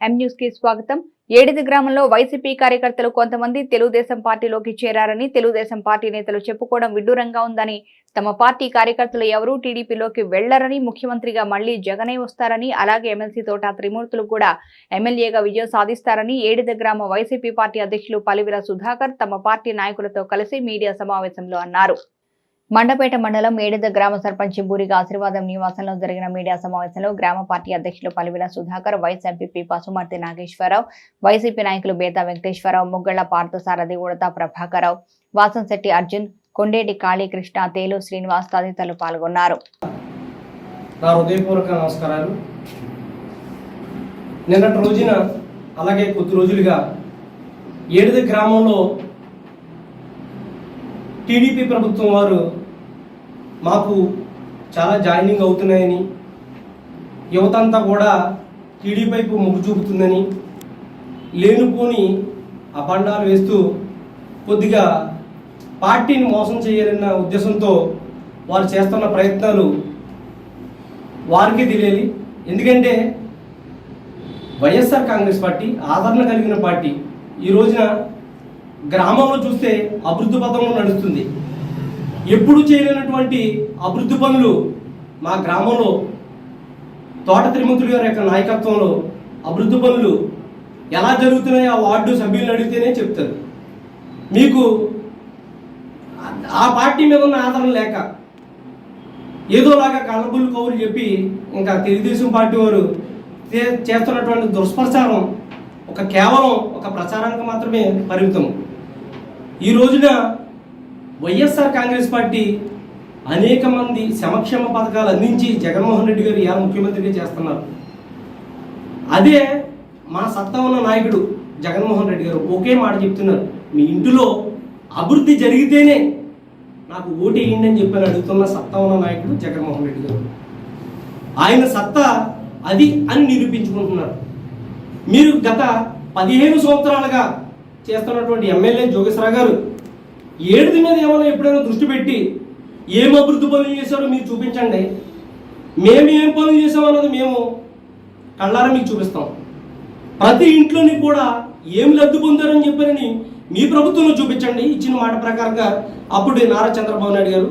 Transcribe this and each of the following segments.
ఎం న్యూస్కి స్వాగతం. ఏడిది గ్రామంలో వైసీపీ కార్యకర్తలు కొంతమంది తెలుగుదేశం పార్టీలోకి చేరారని తెలుగుదేశం పార్టీ నేతలు చెప్పుకోవడం విడ్డూరంగా ఉందని తమ పార్టీ కార్యకర్తలు ఎవరూ టీడీపీలోకి వెళ్ళరని ముఖ్యమంత్రిగా మళ్ళీ జగనే వస్తారని అలాగే ఎమ్మెల్సీ తోట త్రిమూర్తులు కూడా ఎమ్మెల్యేగా విజయం సాధిస్తారని ఏడిద గ్రామ వైసీపీ పార్టీ అధ్యక్షులు పలివిల సుధాకర్ తమ పార్టీ నాయకులతో కలిసి మీడియా సమావేశంలో అన్నారు. మండపేట మండలం ఏడిద గ్రామ సర్పంచ్ బూరిగా ఆశీర్వాదం నివాసంలో జరిగిన మీడియా సమావేశంలో గ్రామ పార్టీ అధ్యక్షులు Paluvila Sudhakar vice MPP Pasumarthi Nageswararao YCP నాయకులు బేతా వెంకటేశ్వరరావు ముగ్గళ్ళ పార్థసారథి ఉడత ప్రభాకరరావు వాసంశెట్టి అర్జున్ కొండేటి కాళీకృష్ణ తేలు శ్రీనివాస్ తదితరులు పాల్గొన్నారు. నా హృదయపూర్వక నమస్కారాలు. నిన్నటి రోజున అలాగే కొద్ది రోజులుగా ఏడుది గ్రామంలో టీడీపీ ప్రభుత్వం వారు మాకు చాలా జాయినింగ్ అవుతున్నాయని యువత అంతా కూడా టీడీపైకు మొగ్గు చూపుతుందని లేనిపోని అబండాలు వేస్తూ కొద్దిగా పార్టీని మోసం చేయాలన్న ఉద్దేశంతో వారు చేస్తున్న ప్రయత్నాలు వారికి తెలియాలి. ఎందుకంటే వైఎస్ఆర్ కాంగ్రెస్ పార్టీ ఆదరణ కలిగిన పార్టీ. ఈ రోజున గ్రామంలో చూస్తే అభివృద్ధి పథంలో నడుస్తుంది. ఎప్పుడు చేయలేనటువంటి అభివృద్ధి పనులు మా గ్రామంలో తోట తిరుమతులు గారి యొక్క నాయకత్వంలో అభివృద్ధి పనులు ఎలా జరుగుతున్నాయో ఆ వార్డు సభ్యులను అడిగితేనే చెప్తారు. మీకు ఆ పార్టీ మీద ఉన్న ఆదరణ లేక ఏదోలాగా కళ్ళబుల్లు కౌలు చెప్పి ఇంకా తెలుగుదేశం పార్టీ వారు చేస్తున్నటువంటి దుష్ప్రచారం ఒక కేవలం ఒక ప్రచారానికి మాత్రమే పరిమితం. ఈ రోజున వైఎస్ఆర్ కాంగ్రెస్ పార్టీ అనేక మంది సమక్షేమ పథకాలు అందించి జగన్మోహన్ రెడ్డి గారు ఇలా ముఖ్యమంత్రిగా చేస్తున్నారు. అదే మా సత్తా ఉన్న నాయకుడు జగన్మోహన్ రెడ్డి గారు ఒకే మాట చెప్తున్నారు. మీ ఇంటిలో అభివృద్ధి జరిగితేనే నాకు ఓటు వేయండి అని చెప్పని అడుగుతున్న సత్తా ఉన్న నాయకుడు జగన్మోహన్ రెడ్డి గారు. ఆయన సత్తా అది అని నిరూపించుకుంటున్నారు. మీరు గత పదిహేను సంవత్సరాలుగా చేస్తున్నటువంటి ఎమ్మెల్యే జోగేశ్వరరావు గారు ఏడుది మీద ఏమైనా ఎప్పుడైనా దృష్టి పెట్టి ఏం అభివృద్ధి పనులు చేశారో మీరు చూపించండి. మేము ఏం పనులు చేసామన్నది మేము కళ్ళారా మీకు చూపిస్తాం. ప్రతి ఇంట్లోని కూడా ఏం లబ్ధి పొందారని చెప్పారని మీ ప్రభుత్వంలో చూపించండి. ఇచ్చిన మాట ప్రకారంగా అప్పుడు నారా చంద్రబాబు నాయుడు గారు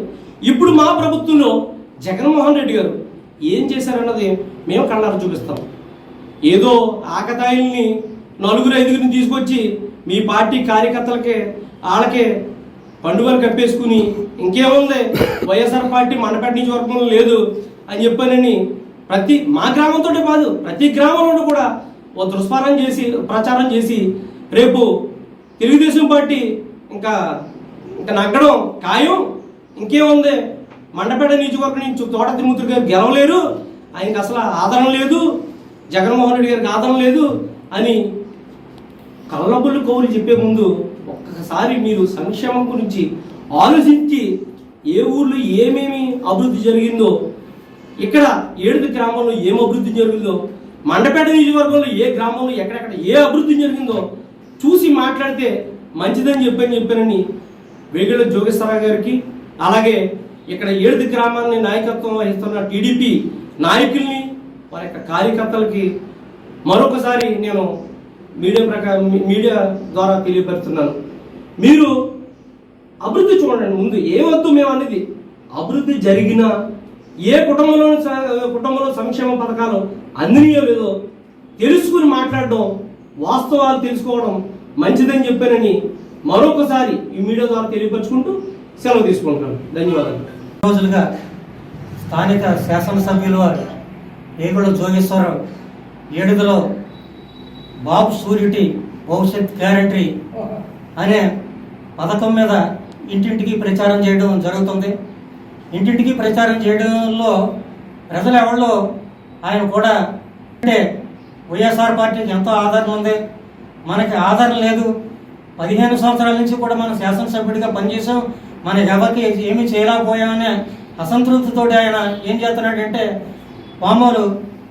ఇప్పుడు మా ప్రభుత్వంలో జగన్మోహన్ రెడ్డి గారు ఏం చేశారన్నది మేము కళ్ళారా చూపిస్తాం. ఏదో ఆకతాయిల్ని నలుగురు ఐదుగురిని తీసుకొచ్చి మీ పార్టీ కార్యకర్తలకే వాళ్ళకే పండుగలు కప్పేసుకుని ఇంకేముంది? వైఎస్ఆర్ పార్టీ మండపేట నియోజకవర్గంలో లేదు అని చెప్పానని ప్రతి మా గ్రామంతో కాదు ప్రతి గ్రామంలో కూడా ఓ దుష్పారం చేసి ప్రచారం చేసి రేపు తెలుగుదేశం పార్టీ ఇంకా ఇంకా నగ్గడం ఖాయం. ఇంకేముంది? మండపేట నియోజకవర్గం నుంచి తోట తిరుమూర్తి గారు గెలవలేరు. ఆయనకి అసలు ఆదరణ లేదు. జగన్మోహన్ రెడ్డి గారికి ఆదరణ లేదు అని కళ్ళబుల్లు కౌలు చెప్పే ముందు ఒకసారి మీరు సంక్షేమం గురించి ఆలోచించి ఏ ఊర్లో ఏమేమి అభివృద్ధి జరిగిందో ఇక్కడ ఏడుది గ్రామంలో ఏం అభివృద్ధి జరిగిందో మండపేట నియోజకవర్గంలో ఏ గ్రామంలో ఎక్కడెక్కడ ఏ అభివృద్ధి జరిగిందో చూసి మాట్లాడితే మంచిదని చెప్పని చెప్పానని వేగల జోగేశ్వరరావు గారికి అలాగే ఇక్కడ ఏడుది గ్రామాన్ని నాయకత్వం వహిస్తున్న టీడీపీ నాయకుల్ని వారి యొక్క కార్యకర్తలకి మరొకసారి నేను మీడియా ప్రకారం మీడియా ద్వారా తెలియపరుస్తున్నాను. మీరు అభివృద్ధి చూడండి ముందు ఏమొద్దు మేము అనేది. అభివృద్ధి జరిగిన ఏ కుటుంబంలో కుటుంబంలో సంక్షేమ పథకాలు అందినయో లేదో తెలుసుకుని మాట్లాడడం వాస్తవాలు తెలుసుకోవడం మంచిదని చెప్పానని మరొకసారి ఈ మీడియా ద్వారా తెలియపరుచుకుంటూ సెలవు తీసుకుంటున్నాను. ధన్యవాదాలు. రోజులుగా స్థానిక శాసనసభ్యులు వారు ఏగుల జోగేశ్వరరావు ఏడుగులో బాబు సూర్యుటి భవిష్యత్ గ్యారంటీ అనే పథకం మీద ఇంటింటికి ప్రచారం చేయడం జరుగుతుంది. ఇంటింటికి ప్రచారం చేయడంలో ప్రజలు ఎవరిలో? ఆయన కూడా అంటే వైఎస్ఆర్ పార్టీకి ఎంతో ఆదరణ ఉంది. మనకి ఆదరణ లేదు. పదిహేను సంవత్సరాల నుంచి కూడా మనం శాసనసభ్యుడిగా పనిచేసాం మనకి ఎవరికి ఏమీ చేయలేకపోయామనే అసంతృప్తితోటి ఆయన ఏం చేస్తున్నాడంటే మామూలు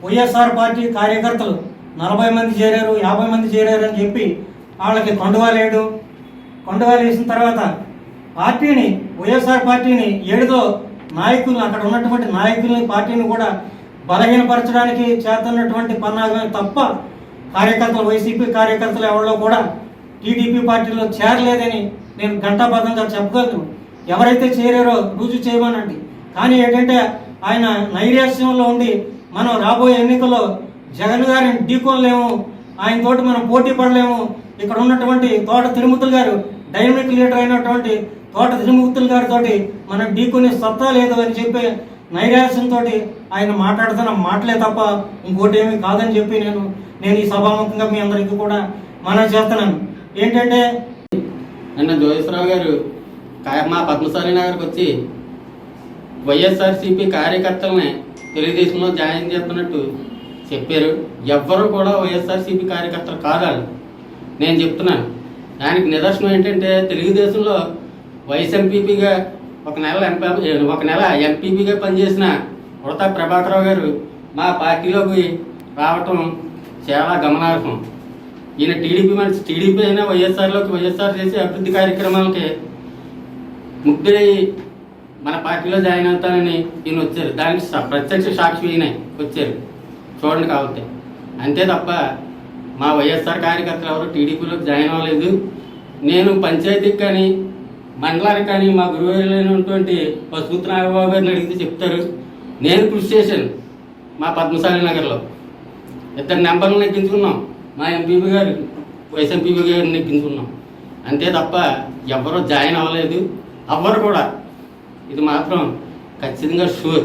వైఎస్ఆర్ పార్టీ కార్యకర్తలు నలభై మంది చేరారు యాభై మంది చేరారు అని చెప్పి వాళ్ళకి కొండవాలేయడం కొండవాలు వేసిన తర్వాత పార్టీని వైఎస్ఆర్ పార్టీని ఏడుదో నాయకులు అక్కడ ఉన్నటువంటి నాయకుల్ని పార్టీని కూడా బలహీనపరచడానికి చేస్తున్నటువంటి పన్నాగమే తప్ప కార్యకర్తలు వైసీపీ కార్యకర్తలు ఎవరిలో కూడా టీడీపీ పార్టీలో చేరలేదని నేను ఘంటాబద్ధంగా చెప్పగలను. ఎవరైతే చేరారో రుజువు చేయమనండి. కానీ ఏంటంటే ఆయన నైరాశ్యంలో ఉండి మనం రాబోయే ఎన్నికల్లో జగన్ గారిని ఢీకోలేము ఆయన తోటి మనం పోటీ పడలేము. ఇక్కడ ఉన్నటువంటి తోట తిరుమతులు గారు డైనమిక్ లీడర్ అయినటువంటి తోట త్రిమూర్తులు గారితో మనం ఢీకొనే సత్తా లేదు అని చెప్పి నైరాశ్యంతో ఆయన మాట్లాడుతున్న మాటలే తప్ప ఇంకోటి ఏమీ కాదని చెప్పి నేను నేను ఈ సభాముఖంగా మీ అందరికీ కూడా మనం చేస్తున్నాను. ఏంటంటే నిన్న జోగేశ్వరరావు గారు మా పద్మసారి నగర్కి వచ్చి వైఎస్ఆర్సీపీ కార్యకర్తలని తెలుగుదేశంలో జాయిన్ చేస్తున్నట్టు చెప్పారు. ఎవ్వరూ కూడా వైఎస్ఆర్సీపీ కార్యకర్తలు కాదాలి నేను చెప్తున్నాను. దానికి నిదర్శనం ఏంటంటే తెలుగుదేశంలో వైస్ ఎంపీపీగా ఒక నెల ఎంపీ ఒక నెల ఎంపీపీగా పనిచేసిన ఉడతా ప్రభాకరరావు గారు మా పార్టీలోకి రావటం చాలా గమనార్హం. ఈయన టీడీపీ మనిషి టీడీపీ అయినా వైఎస్ఆర్లోకి వైఎస్ఆర్ చేసే అభివృద్ధి కార్యక్రమాలకి ముగ్గురై మన పార్టీలో జాయిన్ అవుతానని ఈయన వచ్చారు. దానికి ప్రత్యక్ష సాక్షి ఈయన వచ్చారు. చూడండి కాబట్టి అంతే తప్ప మా వైఎస్ఆర్ కార్యకర్తలు ఎవరు టీడీపీలోకి జాయిన్ అవ్వలేదు. నేను పంచాయతీకి కానీ మండలానికి కానీ మా గురువులైనటువంటి పశుపతి నాగబాబు గారిని అడిగితే చెప్తారు. నేను కృషి చేశాను మా పద్మశాలి నగర్లో. ఇద్దరు నెంబర్లు నెగ్గించుకున్నాం. మా ఎంపీపీ గారు వైస్ ఎంపీపీ గారిని నెగ్గించుకున్నాం. అంతే తప్ప ఎవ్వరూ జాయిన్ అవ్వలేదు. అవ్వరు కూడా. ఇది మాత్రం ఖచ్చితంగా షూర్